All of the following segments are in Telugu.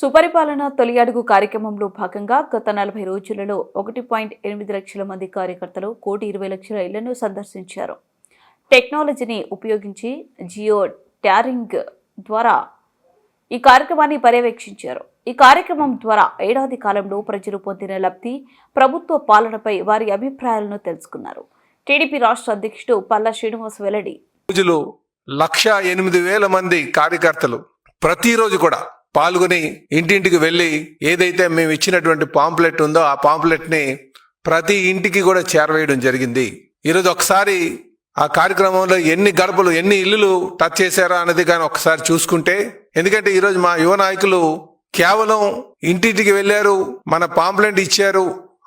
సుపరిపాలన తొలి అడుగు కార్యక్రమంలో భాగంగా గత నలభై రోజులలో ఒకటి పాయింట్ ఎనిమిది లక్షల మంది కార్యకర్తలు కోటి ఇరవై లక్షల ఇళ్ళను సందర్శించారు. టెక్నాలజీని ఉపయోగించి జియో ట్యారింగ్ ద్వారా ఈ కార్యక్రమాన్ని పర్యవేక్షించారు. ఈ కార్యక్రమం ద్వారా ఏడాది కాలంలో ప్రజలు పొందిన లబ్ధి ప్రభుత్వ పాలనపై వారి అభిప్రాయాలను తెలుసుకున్నారు. టీడీపీ రాష్ట్ర అధ్యక్షుడు పల్లా శ్రీనివాస్ వెల్లడి. రోజులు లక్ష ఎనిమిది వేల మంది కార్యకర్తలు ప్రతిరోజు కూడా పాల్గొని ఇంటింటికి వెళ్ళి ఏదైతే మేము ఇచ్చినటువంటి పాంప్లెట్ ఉందో ఆ పాంప్లెట్ని ప్రతి ఇంటికి కూడా చేరవేయడం జరిగింది. ఈరోజు ఒకసారి ఆ కార్యక్రమంలో ఎన్ని గడపలు ఎన్ని ఇల్లులు టచ్ చేశారా అనేది కానీ ఒకసారి చూసుకుంటే ఎందుకంటే ఈరోజు మా యువ నాయకులు కేవలం ఇంటింటికి వెళ్ళారు మన పాంప్లెంట్ ఇచ్చారు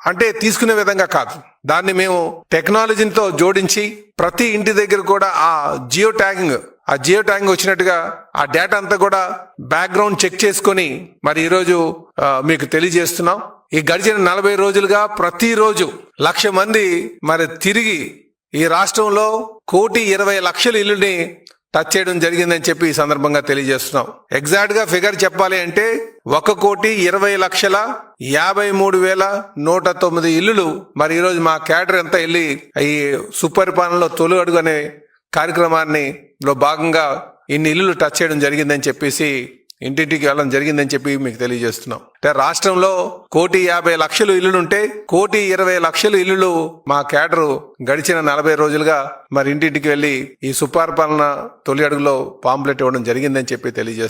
అంటే తీసుకునే విధంగా కాదు. దాన్ని మేము టెక్నాలజీతో జోడించి ప్రతి ఇంటి దగ్గర కూడా ఆ జియో ట్యాగింగ్ ఆ జియో ట్యాగింగ్ వచ్చినట్టుగా ఆ డేటా అంతా కూడా బ్యాక్గ్రౌండ్ చెక్ చేసుకొని మరి ఈరోజు మీకు తెలియజేస్తున్నాం. ఈ గడిచిన నలభై రోజులుగా ప్రతిరోజు లక్ష మంది మరి తిరిగి ఈ రాష్ట్రంలో కోటి ఇరవై లక్షల ఇల్లుని టచ్ చేయడం జరిగిందని చెప్పి ఈ సందర్భంగా తెలియజేస్తున్నాం. ఎగ్జాక్ట్గా ఫిగర్ చెప్పాలి అంటే ఒక కోటి ఇరవై లక్షల యాభై మూడు వేల నూట తొమ్మిది ఇల్లులు. మరి ఈరోజు మా క్యాడర్ అంతా వెళ్ళి ఈ సుపరిపాలనలో తొలి అడుగు అనే కార్యక్రమాన్ని లో భాగంగా ఇన్ని ఇల్లులు టచ్ చేయడం జరిగిందని చెప్పేసి ఇంటింటికి వెళ్ళడం జరిగిందని చెప్పి మీకు తెలియజేస్తున్నాం. అంటే రాష్ట్రంలో కోటి యాభై లక్షలు ఇల్లులుంటే కోటి ఇరవై లక్షలు ఇల్లులు మా కేడరు గడిచిన నలభై రోజులుగా మరి ఇంటింటికి వెళ్ళి ఈ సుపరిపాలన తొలి అడుగులో పాంప్లెట్ ఇవ్వడం జరిగిందని చెప్పి తెలియజేస్తున్నాం.